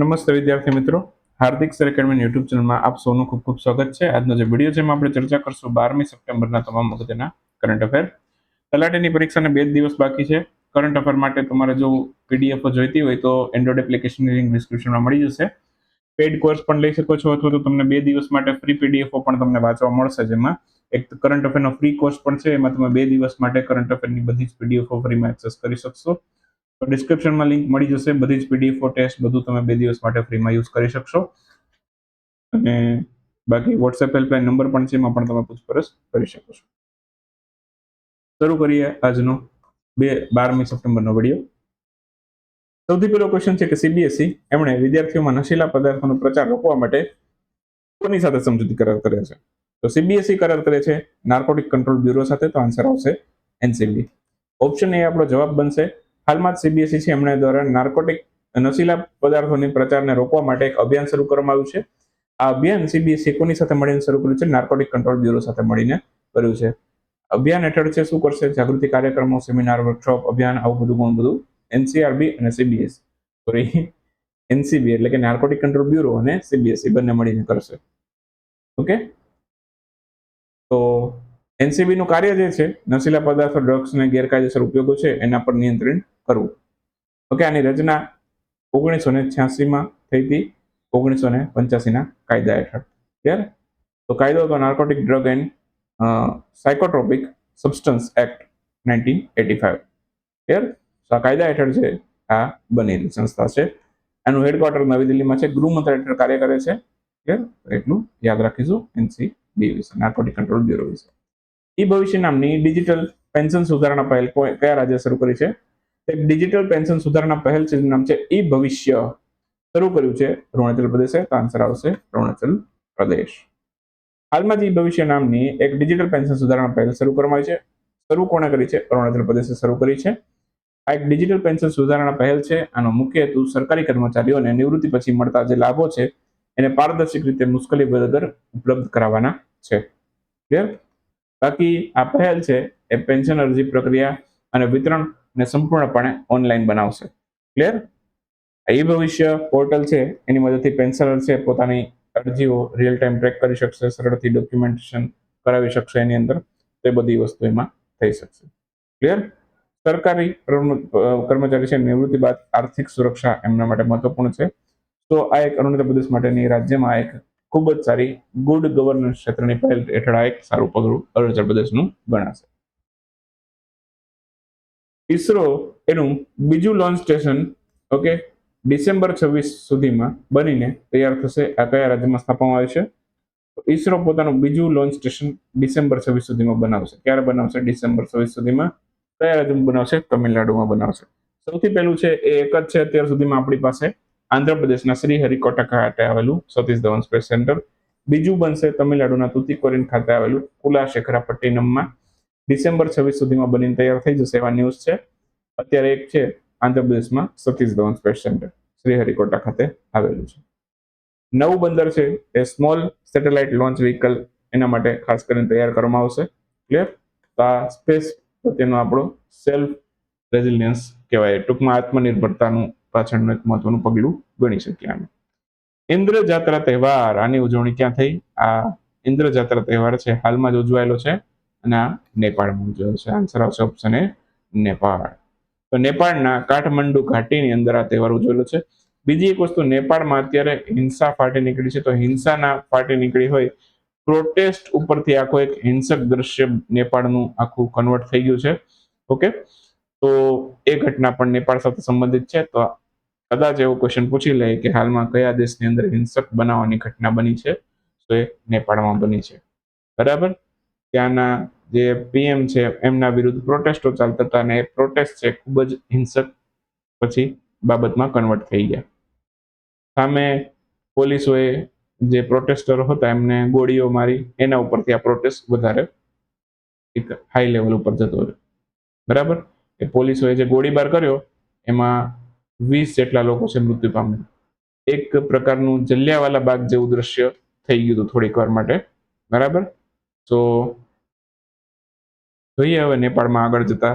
નમસ્તે વિદ્યાર્થી મિત્રો. હાર્દિક સર એકેડમી યુટ્યુબ ચેનલમાં આપ સૌનું ખૂબ ખૂબ સ્વાગત છે. આજનો જે વીડિયો છે એમાં આપણે ચર્ચા કરશું બારમી સપ્ટેમ્બરના તમામ અગત્યના કરંટ અફેર તલાટીની પરીક્ષાને બે દિવસ બાકી છે. કરંટ અફેર માટે તમારે જો પીડીએફ જોઈતી હોય તો એન્ડ્રોઇડ એપ્લિકેશનની લિંક ડિસ્ક્રિપ્શનમાં મળી જશે. પેડ કોર્સ પણ લઈ શકો છો અથવા તો તમને બે દિવસ માટે ફ્રી પીડીએફઓ પણ તમને વાંચવા મળશે, જેમાં એક કરંટ અફેરનો ફ્રી કોર્સ પણ છે. એમાં તમે બે દિવસ માટે કરંટ અફેરની બધી જ પીડીએફઓ ફ્રીમાં એક્સેસ કરી શકશો. તો ડિસ્ક્રિપ્શનમાં લિંક મળી જશે. બધી જ પીડીએફ ટેસ્ટ બધું તમે બે દિવસ માટે ફ્રીમાં યુઝ કરી શકશો. અને બાકી વોટ્સએપ હેલ્પલાઇન નંબર પણ છે, એમાં પણ તમે પૂછપરછ કરી શકો છો. શરૂ કરીએ આજનો બે બારમી સપ્ટેમ્બરનો વીડિયો સૌથી પહેલો ક્વેશ્ચન છે કે સીબીએસઈ એમણે વિદ્યાર્થીઓમાં નશીલા પદાર્થોનો પ્રચાર રોકવા માટે કોની સાથે સમજૂતી કરાર કરે છે? તો સીબીએસઈ કરાર કરે છે નાર્કોટિક કંટ્રોલ બ્યુરો સાથે, તો આન્સર આવશે એનસીબી ઓપ્શન એ આપણો જવાબ બનશે હાલમાં જ સીબીએસઈ છે. એમણે દ્વારા નાર્કોટિક નશીલા પદાર્થોની પ્રચારને રોકવા માટે એક અભિયાન શરૂ કરવામાં આવ્યું છે. આ અભિયાન સીબીએસઈ કોની સાથે મળીને શરૂ કર્યું છે? નાર્કોટિક કંટ્રોલ બ્યુરો સાથે મળીને કર્યું છે. અભિયાન હેઠળ છે, શું કરશે? જાગૃતિ કાર્યક્રમો, સેમિનાર વર્કશોપ અભિયાન, આવું બધું ઘણું બધું. એનસીઆરબી અને સીબીએસ સોરી એનસીબી એટલે કે નાર્કોટિક કંટ્રોલ બ્યુરો અને સીબીએસઈ બંને મળીને કરશે. ઓકે તો એનસીબી નું કાર્ય જે છે, નશીલા પદાર્થો ડ્રગ્સ અને ગેરકાયદેસર ઉપયોગો છે, એના પર નિયંત્રણ કરવું. ઓકે આની રચના ઓગણીસો ને છ્યાસીમાં થઈ હતી. ઓગણીસો ને પંચ્યાસીના કાયદા હેઠળ. ક્લિયર તો કાયદો હતો narcotic drug and psychotropic substance act nineteen eighty five clear તો આ કાયદા હેઠળ છે આ બનેલી સંસ્થા છે. એનું હેડક્વાર્ટર નવી દિલ્હીમાં છે. ગૃહ મંત્રાલય હેઠળ કાર્ય કરે છે. ક્લિયર એટલું યાદ રાખીશું એનસીબી વિશે નાર્કોટિક કંટ્રોલ બ્યુરો વિશે. ઈ ભવિષ્ય નામની ડિજિટલ પેન્શન સુધારણા પહેલ કયા રાજ્ય શરૂ કરી છે? એક ડિજિટલ પેન્શન સુધારણા પહેલ છે નામ છે ઈ ભવિષ્ય. શરૂ કર્યું છે અરુણાચલ પ્રદેશે, તો આન્સર આવશે અરુણાચલ પ્રદેશ. હાલમાં જ ઈ ભવિષ્ય નામની એક ડિજિટલ પેન્શન સુધારણા પહેલ શરૂ કરવામાં આવી છે. શરૂ કોણે કરી છે? અરુણાચલ પ્રદેશે શરૂ કરી છે. આ એક ડિજિટલ પેન્શન સુધારણા પહેલ છે. આનો મુખ્ય હેતુ સરકારી કર્મચારીઓને નિવૃત્તિ પછી મળતા જે લાભો છે, એને પારદર્શક રીતે મુશ્કેલી વગર ઉપલબ્ધ કરાવવાના છે. બાકી આ પહેલ છે, એ પેન્શન અરજી પ્રક્રિયા અને વિતરણને સંપૂર્ણપણે ઓનલાઈન બનાવશે. ક્લિયર એ ભવિષ્ય પોર્ટલ છે, એની મદદથી પેન્શનર છે, પોતાની અરજીઓ રિયલ ટાઈમ ટ્રેક કરી શકશે, સરળથી ડોક્યુમેન્ટેશન કરાવી શકશે એની અંદર. તે બધી વસ્તુ એમાં થઈ શકશે. ક્લિયર સરકારી કર્મચારી છે, નિવૃત્તિ બાદ આર્થિક સુરક્ષા એમના માટે મહત્વપૂર્ણ છે. તો આ એક અરુણાચલ પ્રદેશ માટેની રાજ્યમાં એક ખૂબ જ સારી ગુડ ગવર્નન્સ ક્ષેત્રની પહેલ હેઠળ આ એક સારું પગલું અરુણાચલ પ્રદેશનું ગણાશે. ઈસરો એનું બીજું લોન્ચ સ્ટેશન ઓકે ડિસેમ્બર છવ્વીસ સુધીમાં બનીને તૈયાર થશે. આ કયા રાજ્યમાં સ્થાપવામાં આવ્યું છે? ઇસરો પોતાનું બીજું લોન્ચ સ્ટેશન ડિસેમ્બર છવ્વીસ સુધીમાં બનાવશે. ક્યારે બનાવશે? ડિસેમ્બર છવ્વીસ સુધીમાં. કયા રાજ્યમાં બનાવશે? તમિલનાડુમાં બનાવશે. સૌથી પહેલું છે, એ એક જ છે અત્યાર સુધીમાં આપણી પાસે. આંધ્રપ્રદેશના શ્રી હરિકોટા ખાતે આવેલું સતીશ ધવન સ્પેસ સેન્ટર. બીજું બનશે તમિલનાડુના તુતિકોરિન ખાતે આવેલું કુલાશેખરાપટ્ટિનમમાં. ડિસેમ્બર છવ્વીસ સુધીમાં બનીને તૈયાર થઈ જશે એવા ન્યૂઝ છે. અત્યારે એક છે આંધ્રપ્રદેશમાં Satish Dhawan space centre Sriharikota ખાતે આવેલું છે. નવું બંદર છે એ સ્મોલ સેટેલાઇટ લોન્ચ વ્હીકલ એના માટે ખાસ કરીને તૈયાર કરવામાં આવશે. ક્લિયર? તો આ સ્પેસ પ્રત્યેનો આપણો સેલ્ફ રેઝિલિયન્સ કહેવાય. ટૂંકમાં આત્મનિર્ભરતાનું પાછળનું એક મહત્વનું પગલું ગણી શકીએ આને ઇન્દ્ર જાત્રા તહેવાર, આની ઉજવણી ક્યાં થઈ? આ ઇન્દ્ર જાત્રા તહેવાર છે, હાલમાં જ ઉજવાયેલો છે. આ નેપાળમાં જોયો છે. આન્સર આવશે ઓપ્શન એ નેપાળ. તો નેપાળના કાઠમંડુ ઘાટીની અંદર આ તહેવાર ઉજવેલો છે. બીજી એક વસ્તુ, નેપાળમાં અત્યારે હિંસા ફાટી નીકળી છે. તો હિંસાના ફાટી નીકળી હોય પ્રોટેસ્ટ ઉપરથી આખો એક હિંસક દ્રશ્ય નેપાળનું આખું કન્વર્ટ થઈ ગયું છે. ઓકે તો એ ઘટના પણ નેપાળ સાથે સંબંધિત છે. તો કદાચ એવો ક્વેશ્ચન પૂછી લે કે હાલમાં કયા દેશની અંદર હિંસક બનાવવાની ઘટના બની છે? તો એ નેપાળમાં બની છે. બરાબર? ત્યાંના જે પીએમ છે, એમના વિરુદ્ધ પ્રોટેસ્ટો ચાલતા હતા અને પ્રોટેસ્ટ છે, ખૂબ જ હિંસક પછી બાબતમાં કન્વર્ટ થઈ ગયા. સામે પોલીસોએ જે પ્રોટેસ્ટરો હતા, એમને ગોળીઓ મારી, એના ઉપરથી આ પ્રોટેસ્ટ વધારે એક હાઈ લેવલ ઉપર જતો રહ્યો. બરાબર? એ પોલીસોએ જે ગોળીબાર કર્યો, એમાં વીસ જેટલા લોકો છે મૃત્યુ પામ્યા. એક પ્રકારનું જલિયાવાલા બાગ જેવું દ્રશ્ય થઈ ગયું હતું થોડીક વાર માટે. બરાબર? તો જોઈએ હવે નેપાળમાં આગળ જતા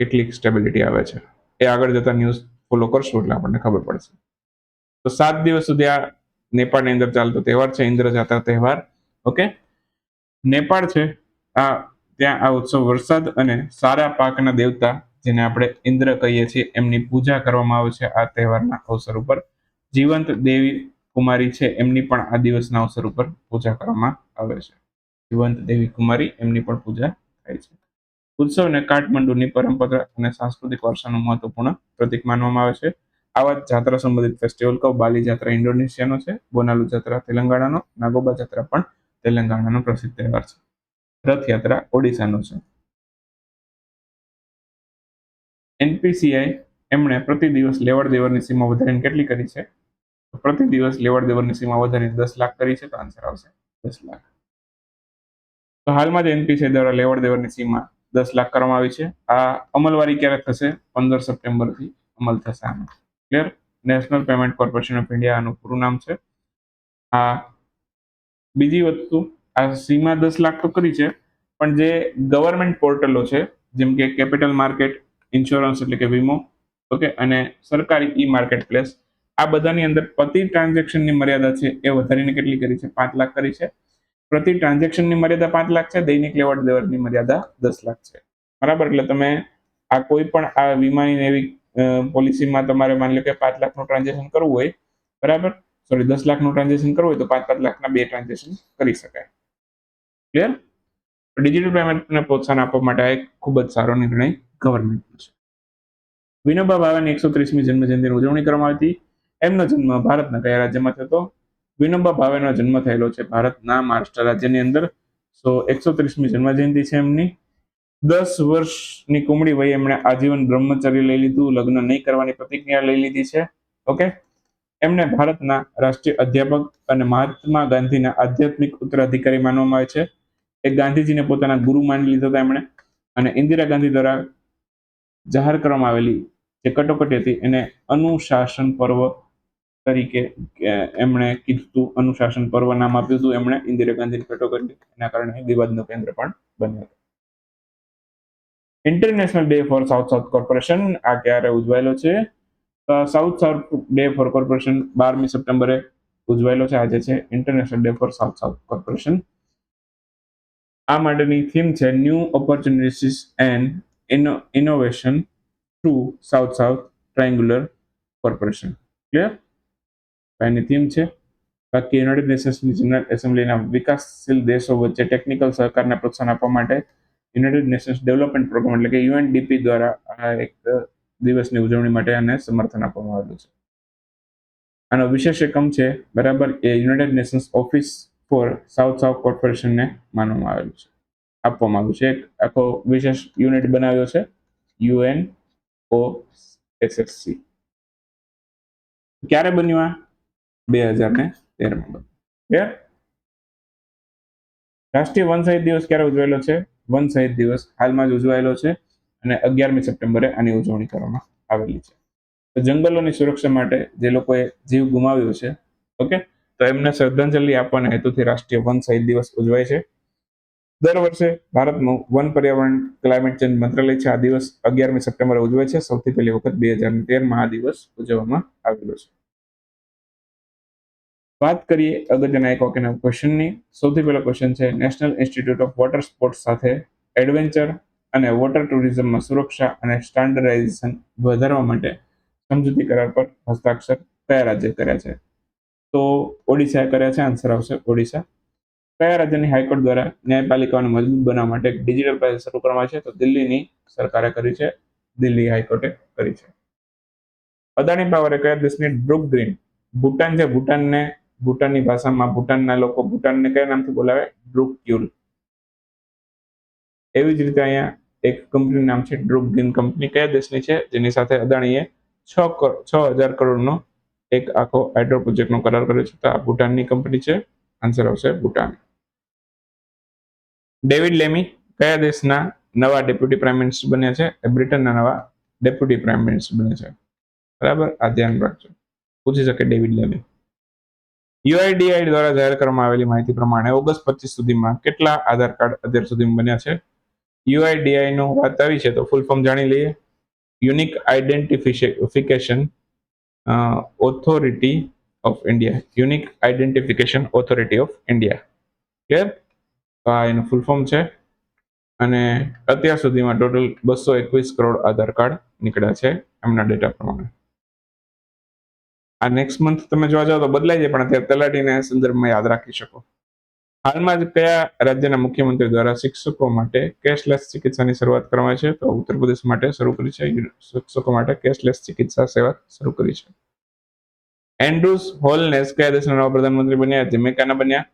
કેટલીક સ્ટેબિલિટી આવે છે. એ આગળ જતા ન્યૂઝ ફોલો કરશું એટલે આપણને ખબર પડશે. તો સાત દિવસ સુધી આ નેપાળની અંદર ચાલતો તહેવાર છે ઇન્દ્ર જાતા તહેવાર. ઓકે નેપાળ છે, આ ત્યાં આ ઉત્સવ વરસાદ અને સારા પાકના દેવતા, જેને આપણે ઇન્દ્ર કહીએ છીએ, એમની પૂજા કરવામાં આવે છે આ તહેવારના અવસર ઉપર. જીવંત દેવી કુમારી છે, એમની પણ આ દિવસના અવસર ઉપર પૂજા કરવામાં આવે છે. જીવંત દેવી કુમારી, એમની પણ પૂજા થાય છે. ઉત્સવને કાઠમંડુની પરંપરા અને સાંસ્કૃતિક વારસાનું મહત્વપૂર્ણ પ્રતીક માનવામાં આવે છે. આવા જાત્રા સંબંધિત ફેસ્ટિવલ કહો, બાલી જાત્રા ઇન્ડોનેશિયાનો છે, બોનાલુ જાત્રા તેલંગાણાનો, નાગોબા જાત્રા પણ તેલંગાણાનો પ્રસિદ્ધ તહેવાર છે. રથયાત્રા ઓડિશાનો છે. એનપીસીઆઈ એમણે પ્રતિ દિવસ લેવડ દેવડની સીમા વધારીને કેટલી કરી છે? પ્રતિ દિવસ લેવડ દેવડની સીમા વધારીને દસ લાખ કરી છે, તો આન્સર આવશે દસ લાખ. તો હાલમાં જ એનપીસીઆઈ દ્વારા લેવડ દેવડની સીમા દસ લાખ કરવામાં આવી છે. આ અમલવારી ક્યારે થશે? પંદર સપ્ટેમ્બરથી અમલ થશે આનો. Clear national payment corporation of India આનું પૂરું નામ છે. આ બીજી વસ્તુ, આ સીમા દસ લાખ તો કરી છે, પણ જે ગવર્મેન્ટ પોર્ટલો છે, જેમ કે કેપિટલ માર્કેટ ઇન્સ્યોરન્સ એટલે કે વીમો, ઓકે, અને સરકારી ઈ માર્કેટ પ્લેસ આ બધાની અંદર પ્રતિ ટ્રાન્ઝેક્શનની મર્યાદા છે એ વધારીને કેટલી કરી છે? પાંચ લાખ કરી છે. પ્રતિ ટ્રાન્ઝેક્શનની મર્યાદા પાંચ લાખ છે, દૈનિક લેવડ દેવડની મર્યાદા દસ લાખ છે. બરાબર? એટલે તમે આ કોઈ પણ આ વીમાની એવી પોલિસીમાં તમારે માની લો કે પાંચ લાખનું ટ્રાન્ઝેક્શન કરવું હોય, બરાબર? સોરી, દસ લાખનું ટ્રાન્ઝેક્શન કરવું હોય તો પાંચ પાંચ લાખના બે ટ્રાન્ઝેક્શન કરી શકાય. ક્લિયર? ડિજિટલ પેમેન્ટને પ્રોત્સાહન આપવા માટે આ એક ખૂબ જ સારો નિર્ણય ગવર્મેન્ટનો છે. વિનોબા ભાવેની એકસો ત્રીસમી જન્મજયંતિની ઉજવણી કરવામાં આવી હતી. એમનો જન્મ ભારતના કયા રાજ્યમાં થતો વિનોબા ભાવેનો જન્મ થયેલો છે ભારતના મહારાષ્ટ્ર રાજ્યની અંદર. સો, એકસો ત્રીસમી જન્મજયંતિ છે એમની. દસ વર્ષની કુમળી વયે એમણે આજીવન બ્રહ્મચર્ય લઈ લીધું, લગ્ન નહીં કરવાની પ્રતિજ્ઞા લઈ લીધી છે. ઓકે? એમને ભારતના રાષ્ટ્રીય અધ્યાપક અને મહાત્મા ગાંધીના આધ્યાત્મિક ઉત્તરાધિકારી માનવામાં આવે છે. એ ગાંધીજીને પોતાના ગુરુ માની લીધા હતા એમણે. અને ઇન્દિરા ગાંધી દ્વારા જાહેર કરવામાં આવેલી જે કટોકટી હતી, એને અનુશાસન પર્વ તરીકે એમણે કીધું અનુશાસન પર્વ નામ આપ્યું હતું. એમણે ઇન્દિરા ગાંધીની કટોકટી એના કારણે વિવાદનું કેન્દ્ર પણ બન્યું હતું. International day for south south corporation આ ક્યારે ઉજવાયેલો છે? South south day for corporation બારમી સપ્ટેમ્બરે ઉજવાયેલો છે. આજે છે international day for south south corporation આ માટેની થીમ છે new opportunities and innovation through south south triangular corporation clear any theme છે. બાકી યુનાઇટેડ નેશન્સની જનરલ એસેમ્બલીના વિકાસશીલ દેશો વચ્ચે ટેકનિકલ સહકારને પ્રોત્સાહન આપવા માટે યુનાઇટેડ નેશન્સ ડેવલપમેન્ટ પ્રોગ્રામ એટલે કે યુએનડીપી દ્વારા આ એક દિવસની ઉજવણી માટે આને સમર્થન આપવામાં આવેલું છે. આનો વિશેષ એકમ છે, બરાબર, એ united nations office for south south કોર્પોરેશનને માનવામાં આવેલું છે. આપવામાં આવ્યું છે. એક આખો વિશેષ યુનિટ બનાવ્યો છે યુએન ઓ એસએસસી ક્યારે બન્યું આ? બે હજાર ને તેરમાં ક્લિયર રાષ્ટ્રીય વન શહીદ દિવસ ક્યારે ઉજવાયેલો છે? વન શહીદ દિવસ હાલમાં જ ઉજવાયેલો છે અને અગિયારમી સપ્ટેમ્બરે આની ઉજવણી કરવામાં આવેલી છે. તો જંગલોની સુરક્ષા માટે જે લોકોએ જીવ ગુમાવ્યો છે, ઓકે? તો એમને શ્રદ્ધાંજલિ આપવાના હેતુથી રાષ્ટ્રીય વન શહીદ દિવસ ઉજવાય છે. દર વર્ષે ભારતનું વન પર્યાવરણ ક્લાઇમેટ ચેન્જ મંત્રાલય છે. આ દિવસ અગિયારમી સપ્ટેમ્બરે ઉજવે છે. સૌથી પહેલી વખત બે હજાર તેરમાં આ દિવસ ઉજવવામાં આવેલો છે. વાત કરીએ અગત્યના એક ઓકેના ક્વેશ્ચનની સૌથી પહેલો ક્વેશ્ચન છે national institute of water sports સાથે એડવેન્ચર અને વોટર ટુરિઝમમાં સુરક્ષા અને સ્ટાન્ડર્ડાઇઝેશન વધારવા માટે સમજૂતી કરાર પર હસ્તાક્ષર કયા રાજ્ય કર્યા છે? તો ઓડિશાએ કર્યા છે આન્સર આવશે ઓડિશા. કયા રાજ્યની હાઈકોર્ટ દ્વારા ન્યાયપાલિકાઓને મજબૂત બનાવવા માટે ડિજિટલ પાયલ શરૂ કરવામાં છે? તો દિલ્હીની સરકારે કરી છે, દિલ્હી હાઈકોર્ટે કરી છે. અદાણી પાવરે કયા દેશની બ્રુક ગ્રીન ભૂટાન છે, ભૂટાનને ભૂટાનની ભાષામાં ભૂટાનના લોકો ભૂટાનને કયા નામથી બોલાવે? ડ્રુપ ક્યુલ એવી જ રીતે અહીંયા એક કંપની નામ છે ડ્રુપ ગ્રીન કંપની કયા દેશની છે? જેની સાથે અદાણીએ છ છ હજાર કરોડનો એક આખો હાઇડ્રો પ્રોજેક્ટનો કરાર કર્યો છે. તો આ ભૂટાનની કંપની છે? આન્સર આવશે ભૂટાન. ડેવિડ લેમી કયા દેશના નવા ડેપ્યુટી પ્રાઇમ મિનિસ્ટર બન્યા છે? એ બ્રિટનના નવા ડેપ્યુટી પ્રાઇમ મિનિસ્ટર બન્યા છે. બરાબર? આ ધ્યાન રાખજો. પૂછી શકે ડેવિડ લેમી. યુઆઈડીઆઈ દ્વારા જાહેર કરવામાં આવેલી માહિતી પ્રમાણે ઓગસ્ટ પચીસ સુધીમાં કેટલા આધાર કાર્ડ અત્યાર સુધીમાં બન્યા છે? યુઆઈડીઆઈ નું વાત આવી છે તો ફૂલ ફોર્મ જાણી લઈએ. Unique identification authority of India unique identification authority of India તો આ એનું ફૂલ ફોર્મ છે. અને અત્યાર સુધીમાં ટોટલ બસો એકવીસ કરોડ આધાર કાર્ડ નીકળ્યા છે એમના ડેટા પ્રમાણે. આ નેક્સ્ટ મંથ તમે જોવા જાઓ તો બદલાઈ જાય, પણ અત્યારે તલાટીના સંદર્ભમાં યાદ રાખી શકો. હાલમાં જ કયા રાજ્યના મુખ્યમંત્રી દ્વારા શિક્ષકો માટે કેશલેસ ચિકિત્સાની શરૂઆત કરવામાં છે? તો ઉત્તર પ્રદેશ માટે શરૂ કરી છે. શિક્ષકો માટે કેશલેસ ચિકિત્સા સેવા શરૂ કરી છે. એન્ડ્રુસ હોલનેસ કયા દેશના નવા પ્રધાનમંત્રી બન્યા? જમૈકાના બન્યા.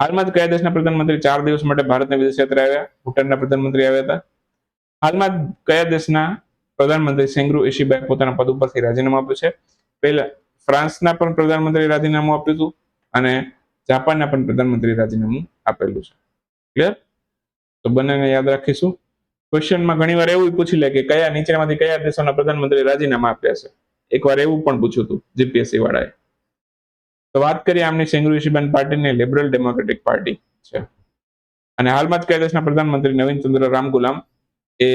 હાલમાં જ કયા દેશના પ્રધાનમંત્રી ચાર દિવસ માટે ભારતની વિદેશ યાત્રા આવ્યા? ભૂટાનના પ્રધાનમંત્રી આવ્યા હતા. હાલમાં કયા દેશના પ્રધાનમંત્રી સેંગ્રુ ઇશીબાઈ પોતાના પદ ઉપરથી રાજીનામું આપ્યું છે? પહેલા ફ્રાન્સના પણ પ્રધાનમંત્રી રાજીનામું આપ્યું હતું અને જાપાનના પણ પ્રધાનમંત્રી રાજીનામું આપેલું છે. ક્લિયર તો બંનેને યાદ રાખીશું. ક્વેશ્ચનમાં ઘણી વાર એવું પૂછી લે કે કયા નીચેમાંથી કયા દેશોના પ્રધાનમંત્રી રાજીનામા આપ્યા છે? એકવાર એવું પણ પૂછ્યું હતું જીપીએસસી વાળાએ તો વાત કરીએ આમની સેંગ્રુ ઇશીબાન પાર્ટીની લિબરલ ડેમોક્રેટિક પાર્ટી છે. અને હાલમાં જ કયા દેશના પ્રધાનમંત્રી નવીન ચંદ્ર રામગુલામ એ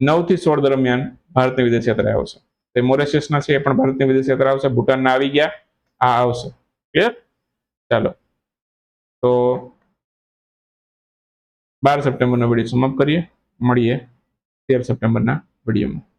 નવથી સોળ દરમિયાન ભારતની વિદેશ યાત્રા આવશે તે મોરેશિયસના છે, એ પણ ભારતની વિદેશ યાત્રા આવશે. ભૂટાનના આવી ગયા. આ આવશે. ક્લિયર ચાલો. તો બાર સપ્ટેમ્બરનો વીડિયો સમાપ્ત કરીએ. મળીએ તેર સપ્ટેમ્બરના વિડીયોમાં.